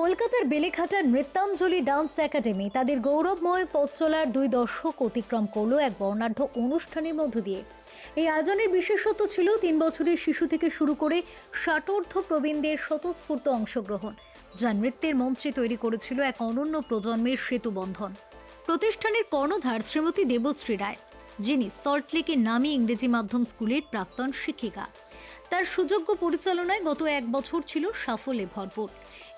কলকাতার বেলেঘাটার Nrityanjali dance academy তাদের গৌরবময় পথ চলার দুই দশক অতিক্রম করল এক বর্ণাঢ্য অনুষ্ঠানের মধ্য দিয়ে। এই আয়োজনের বিশেষত্ব ছিল তিন বছরের শিশু থেকে শুরু করে ষাটোর্ধ প্রবীণদের স্বতঃস্ফূর্ত অংশগ্রহণ, যা নৃত্যের মঞ্চে তৈরি করেছিল এক অনন্য প্রজন্মের সেতুবন্ধন প্রতিষ্ঠানের কর্ণধার শ্রীমতী দেবশ্রী রায়, যিনি সল্টলেকের নামী ইংরেজি মাধ্যম স্কুলের প্রাক্তন শিক্ষিকা। তার সুযোগ্য পরিচালনায় গত এক বছর ছিল সাফল্যে ভরপুর।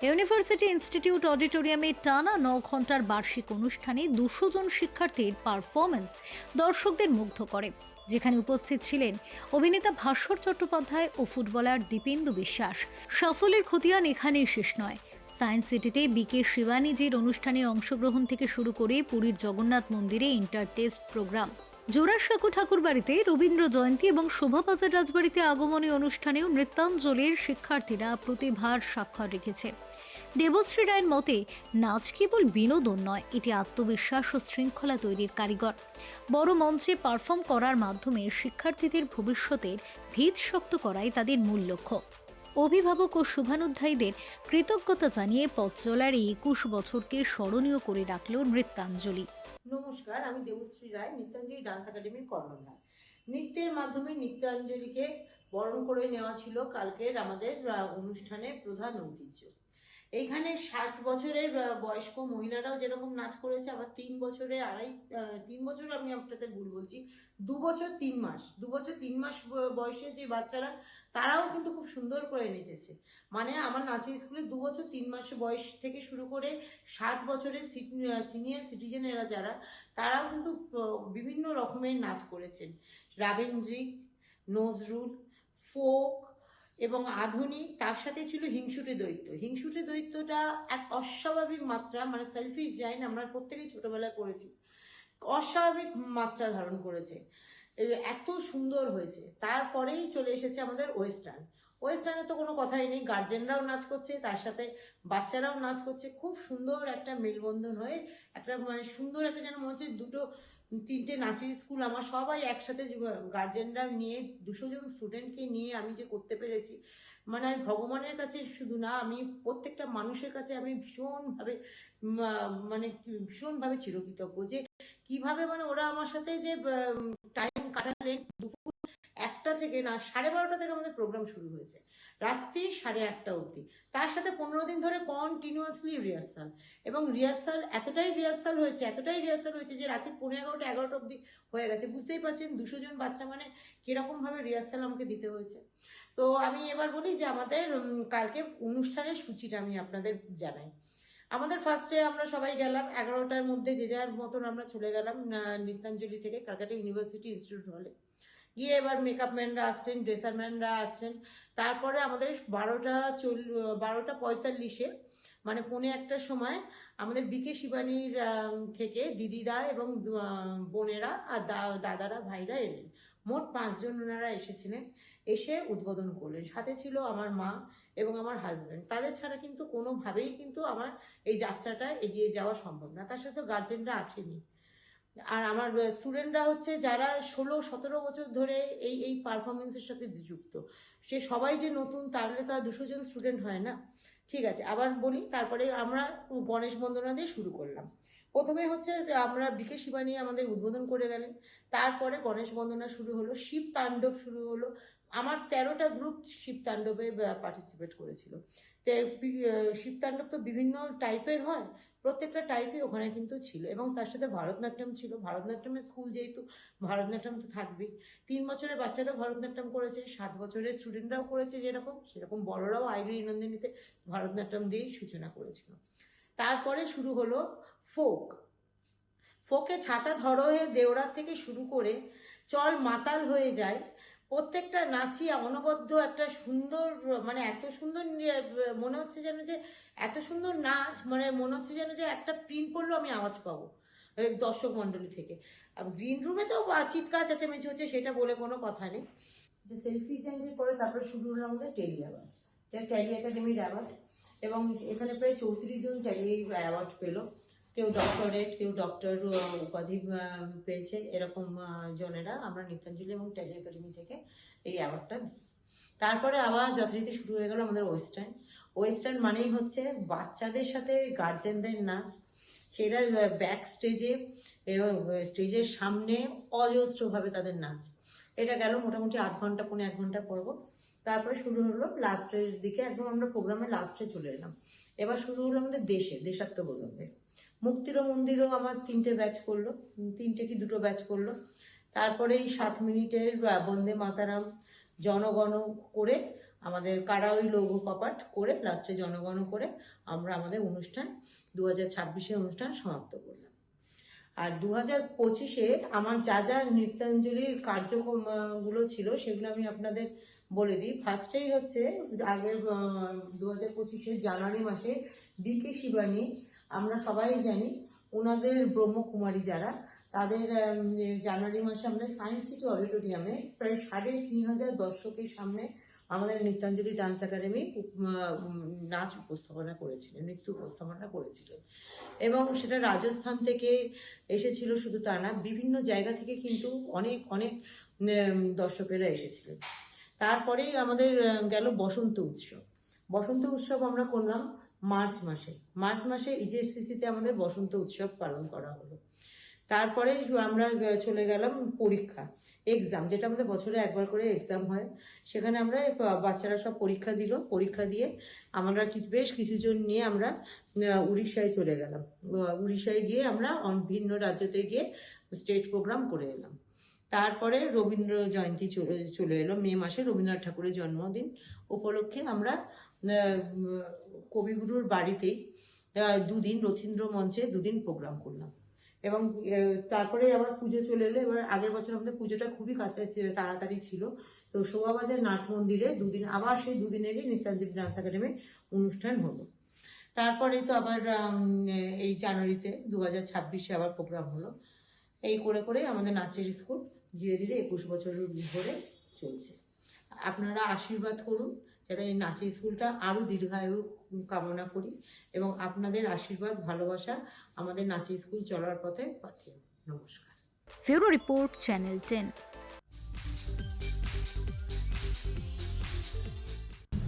ইউনিভার্সিটি ইনস্টিটিউট অডিটোরিয়ামে টানা ন ঘণ্টার বার্ষিক অনুষ্ঠানে দুশো জন শিক্ষার্থীর পারফরমেন্স দর্শকদের মুগ্ধ করে। যেখানে উপস্থিত ছিলেন অভিনেতা ভাস্কর চট্টোপাধ্যায় ও ফুটবলার দীপেন্দু বিশ্বাস। সাফল্যের খতিয়ান এখানেই শেষ নয়। সায়েন্স সিটিতে বিকে শিবানীজির অনুষ্ঠানে অংশগ্রহণ থেকে শুরু করে পুরীর জগন্নাথ মন্দিরে inter test programme. Jorasanko Thakur বাড়িতে রবীন্দ্র জয়ন্তী এবং শোভাবাজার রাজবাড়িতে আগমনী অনুষ্ঠানেও নৃত্যাঞ্জলির শিক্ষার্থীরা প্রতিভার স্বাক্ষর রেখেছে। দেবশ্রী রায়ের মতে, নাচ কেবল বিনোদন নয়, এটি আত্মবিশ্বাস ও শৃঙ্খলা তৈরির কারিগর। বড় মঞ্চে পারফর্ম করার মাধ্যমে শিক্ষার্থীদের ভবিষ্যতের ভিত শক্ত করাই তাদের মূল লক্ষ্য। অভিভাবক ও শুভানুধ্যায়ীদের কৃতজ্ঞতা জানিয়ে পথ চলার এই একুশ বছরকে স্মরণীয় করে রাখল নৃত্যাঞ্জলি। নমস্কার, আমি দেবশ্রী রায়, নৃত্যাঞ্জলি ডান্স একাডেমির কর্ণধার। নৃত্যের মাধ্যমে নৃত্যাঞ্জলিকে বরণ করে নেওয়া ছিল কালকের আমাদের অনুষ্ঠানে প্রধান ঐতিহ্য। এইখানে ষাট বছরের বয়স্ক মহিলারাও যেরকম নাচ করেছে, আবার তিন বছরের আড়াই তিন বছর আমি আপনাদের ভুল বলছি, দু বছর তিন মাস, দু বছর তিন মাস বয়সে যে বাচ্চারা, তারাও কিন্তু খুব সুন্দর করে নেচেছে। মানে আমার নাচের স্কুলে দু বছর তিন মাস বয়স থেকে শুরু করে ষাট বছরের সিনিয়র সিটিজেনেরা যারা, তারাও কিন্তু বিভিন্ন রকমের নাচ করেছেন। রাবীন্দ্রিক নজরুল, ফোক এবং আধুনিক, তার সাথে ছিল হিংসুটে দৈত্য। হিংসুটে দৈত্যটা এক অস্বাভাবিক মাত্রা মানে সেলফিশ জাইন আমরা প্রত্যেকেই ছোটবেলায় পড়েছি, অস্বাভাবিক মাত্রা ধারণ করেছে। এত সুন্দর হয়েছে। তারপরেই চলে এসেছে আমাদের ওয়েস্টার্ন ওয়েস্টার্নে তো কোনো কথাই নেই গার্জেনরাও নাচ করছে, তার সাথে বাচ্চারাও নাচ করছে। খুব সুন্দর একটা মেলবন্ধন হয়ে একটা মানে সুন্দর একটা যেন মনে হচ্ছে দুটো তিনটে নাচের স্কুল আমার সবাই একসাথে গার্জেনরা নিয়ে, দুশো জন স্টুডেন্টকে নিয়ে আমি যে করতে পেরেছি মানে আমি ভগবানের কাছে শুধু না, আমি প্রত্যেকটা মানুষের কাছে আমি ভীষণভাবে মানে ভীষণভাবে চিরকৃতজ্ঞ যে কীভাবে মানে ওরা আমার সাথে যে টাইম কাটালেন, দুপুর একটা থেকে না, সাড়ে বারোটা থেকে আমাদের প্রোগ্রাম শুরু হয়েছে। রাত্রি সাড়ে আটটা অবধি। তার সাথে পনেরো দিন ধরে কন্টিনিউয়াসলি রিহার্সাল এবং রিহার্সাল এতটাই রিহার্সাল হয়েছে, এতটাই রিহার্সাল হয়েছে যে রাত্রি পনেরো এগারোটা এগারোটা অবধি হয়ে গেছে। বুঝতেই পারছেন দুশো জন বাচ্চা মানে কীরকমভাবে রিহার্সাল আমাকে দিতে হয়েছে। তো আমি এবার বলি যে আমাদের কালকে অনুষ্ঠানের সূচিটা আমি আপনাদের জানাই। আমাদের ফার্স্টে আমরা সবাই গেলাম, এগারোটার মধ্যে যে যার মতন আমরা চলে গেলাম নৃত্যাঞ্জলি থেকে কালকাটা ইউনিভার্সিটি ইনস্টিটিউট হলে। গিয়ে এবার মেকআপ ম্যানরা আসছেন ড্রেসার ম্যানরা আসছেন। তারপরে আমাদের বারোটা চল, বারোটা পঁয়তাল্লিশে মানে পৌনে একটার সময় আমাদের বিকে শিবানীর থেকে দিদিরা এবং বোনেরা আর দাদারা, ভাইরা এলেন। মোট পাঁচজন ওনারা এসেছিলেন, এসে উদ্বোধন করলেন। সাথে ছিল আমার মা এবং আমার হাজব্যান্ড তাদের ছাড়া কিন্তু কোনোভাবেই কিন্তু আমার এই যাত্রাটা এগিয়ে যাওয়া সম্ভব না। তার সাথে গার্জেনরা আছেনই। আর আমার স্টুডেন্টরা হচ্ছে যারা ষোলো, সতেরো বছর ধরে এই এই পারফরমেন্সের সাথে যুক্ত। সে সবাই যে নতুন, তাহলে তো আর দুশো জন স্টুডেন্ট হয় না। ঠিক আছে, আবার বলি, তারপরে আমরা গণেশ বন্দনা দিয়ে শুরু করলাম। প্রথমে হচ্ছে আমরা বিকে শিবানী আমাদের উদ্বোধন করে গেলেন। তারপরে গণেশ বন্দনা শুরু হলো, শিব তাণ্ডব শুরু হলো। আমার তেরোটা গ্রুপ শিব তাণ্ডবে পার্টিসিপেট করেছিল। তো শিব তাণ্ডব তো বিভিন্ন টাইপের হয়। প্রত্যেকটা টাইপই ওখানে কিন্তু ছিল এবং তার সাথে ভারতনাট্যম ছিল। ভারতনাট্যমের স্কুল যেহেতু, ভারতনাট্যম তো থাকবেই। তিন বছরের বাচ্চারাও ভারতনাট্যম করেছে, সাত বছরের স্টুডেন্টরাও করেছে যেরকম, সেরকম বড়রাও আইগরি নন্দিনীতে ভারতনাট্যম দিয়েই সূচনা করেছিল। তারপরে শুরু হলো ফোক ফোকে ছাতা ধরো হয়ে দেওরার থেকে শুরু করে চল মাতাল হয়ে যায় প্রত্যেকটা নাচই অনবদ্য একটা সুন্দর মানে এত সুন্দর মনে হচ্ছে যেন যে এত সুন্দর নাচ মানে মনে হচ্ছে যেন যে একটা প্রিন্ট পড়লেও আমি আওয়াজ পাবো দর্শক মণ্ডলী থেকে। গ্রিন রুমে তো চিৎকার, চেঁচামেচি হচ্ছে, সেটা বলে কোনো কথা নেই। যে সেলফি চ্যানেলের পরে তারপরে শুরু হলো আমাদের টেলি অ্যাওয়ার্ড যেটা ট্যালি একাডেমির অ্যাওয়ার্ড এবং এখানে প্রায় চৌত্রিশ জন ট্যালি অ্যাওয়ার্ড পেল। কেউ ডক্টরেট কেউ ডক্টর উপাধি পেয়েছে। এরকম জনেরা আমরা নৃত্যাঞ্জলি এবং ট্যালি একাডেমি থেকে এই অ্যাওয়ার্ডটা দিই। তারপরে আবার যথারীতি শুরু হয়ে গেল আমাদের ওয়েস্টার্ন ওয়েস্টার্ন মানেই হচ্ছে বাচ্চাদের সাথে গার্জেনদের নাচ। সেটা ব্যাক স্টেজে এবং স্টেজের সামনে অজস্রভাবে তাদের নাচ। এটা গেল মোটামুটি আধ ঘণ্টা, পৌনে এক ঘণ্টা পর্ব। তারপরে শুরু হলো লাস্টের দিকে, একদম আমরা প্রোগ্রামের লাস্টে চলে এলাম। এবার শুরু হলো আমাদের দেশে দেশাত্মবোধকের মুক্তির মন্দিরও আমার তিনটে ব্যাচ করল। তিনটে কি দুটো ব্যাচ করল। তারপরে এই সাত মিনিটের বন্দে মাতারাম, জনগণ করে আমাদের কারাওই লঘু কপাট করে লাস্টে জনগণ করে আমরা আমাদের অনুষ্ঠান দু হাজার ছাব্বিশের অনুষ্ঠান সমাপ্ত করলাম। আর দু হাজার পঁচিশে আমার যা যা নৃত্যাঞ্জলির কার্যক্রমগুলো ছিল সেগুলো আমি আপনাদের বলে দিই। ফার্স্টেই হচ্ছে আগের দু হাজার পঁচিশে জানুয়ারি মাসে বিকে শিবানী আমরা সবাই জানি ওনাদের ব্রহ্মকুমারী যারা, তাদের জানুয়ারি মাসে আমাদের সায়েন্স সিটি অডিটোরিয়ামে প্রায় সাড়ে তিন হাজার দর্শকের সামনে আমাদের নৃত্যাঞ্জলি ডান্স একাডেমি নাচ উপস্থাপনা করেছিলেন, নৃত্য উপস্থাপনা করেছিলেন। এবং সেটা রাজস্থান থেকে এসেছিল শুধু তা না, বিভিন্ন জায়গা থেকে কিন্তু অনেক অনেক দর্শকেরা এসেছিলেন। তারপরেই আমাদের গেল বসন্ত উৎসব। বসন্ত উৎসব আমরা করলাম মার্চ মাসে মার্চ মাসে ইজেসিসিতে আমাদের বসন্ত উৎসব পালন করা হলো। তারপরে আমরা চলে গেলাম পরীক্ষা এক্সাম যেটা আমাদের বছরে একবার করে এক্সাম হয়। সেখানে আমরা বাচ্চারা সব পরীক্ষা দিল, পরীক্ষা দিয়ে আমরা বেশ কিছুজন নিয়ে আমরা উড়িষ্যায় চলে গেলাম। উড়িষ্যায় গিয়ে আমরা ভিন্ন রাজ্যতে গিয়ে স্টেজ প্রোগ্রাম করে এলাম। তারপরে রবীন্দ্র জয়ন্তী চলে চলে এলো, মে মাসে রবীন্দ্রনাথ ঠাকুরের জন্মদিন। উপলক্ষে আমরা কবিগুরুর বাড়িতেই দুদিন রথীন্দ্র মঞ্চে দুদিন প্রোগ্রাম করলাম। এবং তারপরে আবার পুজো চলে এলো, এবার আগের বছর আমাদের পুজোটা খুবই কাছে তাড়াতাড়ি ছিল। তো শোভাবাজার নাট মন্দিরে দুদিন, আবার সেই দুদিনেরই নৃত্যাঞ্জলি ডান্স একাডেমির অনুষ্ঠান হলো। তারপরে তো আবার এই জানুয়ারিতে দু হাজার ছাব্বিশে আবার প্রোগ্রাম হলো। এই করে করে আমাদের নাচের স্কুল ধীরে ধীরে একুশ বছরের ধরে চলছে। আপনারা আশীর্বাদ করুন। যাতে এই নাচের স্কুলটা আরও দীর্ঘায়ু কামনা করি এবং আপনাদের আশীর্বাদ ভালোবাসা আমাদের নাচের স্কুল চলার পথে পথে নমস্কার। ফিউরো রিপোর্ট চ্যানেল টেন।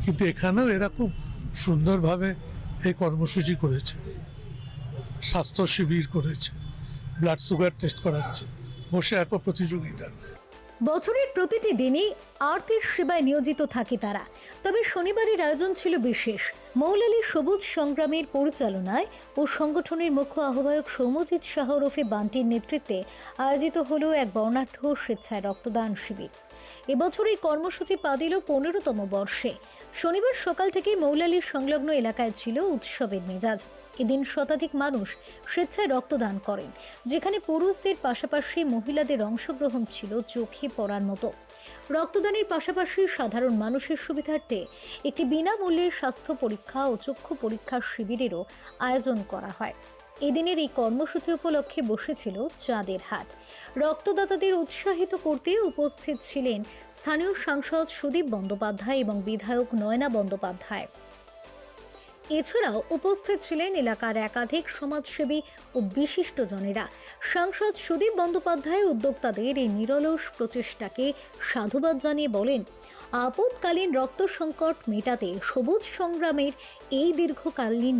কিন্তু এখানেও এরা খুব সুন্দরভাবে এই কর্মসূচি করেছে। স্বাস্থ্য শিবির করেছে ব্লাড সুগার টেস্ট করাচ্ছে বসে এক প্রতিযোগিতা। বছরের প্রতিটি দিনই আরতির সেবায় নিয়োজিত থাকে তারা। তবে শনিবারের আয়োজন ছিল বিশেষ। মৌলালী সবুজ সংগ্রামের পরিচালনায় ও সংগঠনের মুখ্য আহ্বায়ক সৌমজিৎ শাহ ওরফে বান্টির নেতৃত্বে আয়োজিত হলো এক বর্ণাঢ্য স্বেচ্ছায় রক্তদান শিবির। এবছর এই কর্মসূচি পা দিল পনেরোতম বর্ষে। শনিবার সকাল থেকে মৌলালীর সংলগ্ন এলাকায় ছিল উৎসবের মেজাজ। এদিন শতাধিক মানুষ স্বেচ্ছায় রক্তদান করেন, যেখানে পুরুষদের পাশাপাশি মহিলাদের অংশগ্রহণ ছিল চোখে পড়ার মতো। রক্তদানের পাশাপাশি সাধারণ মানুষের সুবিধার্থে একটি বিনামূল্যের স্বাস্থ্য পরীক্ষা ও চক্ষু পরীক্ষার শিবিরেরও আয়োজন করা হয়। এদিনের এই কর্মসূচি উপলক্ষে বসেছিল চাঁদের হাট। রক্তদাতাদের উৎসাহিত করতে উপস্থিত ছিলেন স্থানীয় সাংসদ সুদীপ বন্দ্যোপাধ্যায় এবং বিধায়ক নয়না বন্দ্যোপাধ্যায়। এছাড়াও উপস্থিত ছিলেন এলাকার একাধিক সমাজসেবী ও বিশিষ্টজনেরা সাংসদ সুদীপ বন্দ্যোপাধ্যায় উদ্যোক্তাদের এই নিরলস প্রচেষ্টাকে সাধুবাদ জানিয়ে বলেন, আপদকালীন রক্ত সংকট মেটাতে সবুজ সংগ্রামের এই দীর্ঘকালীন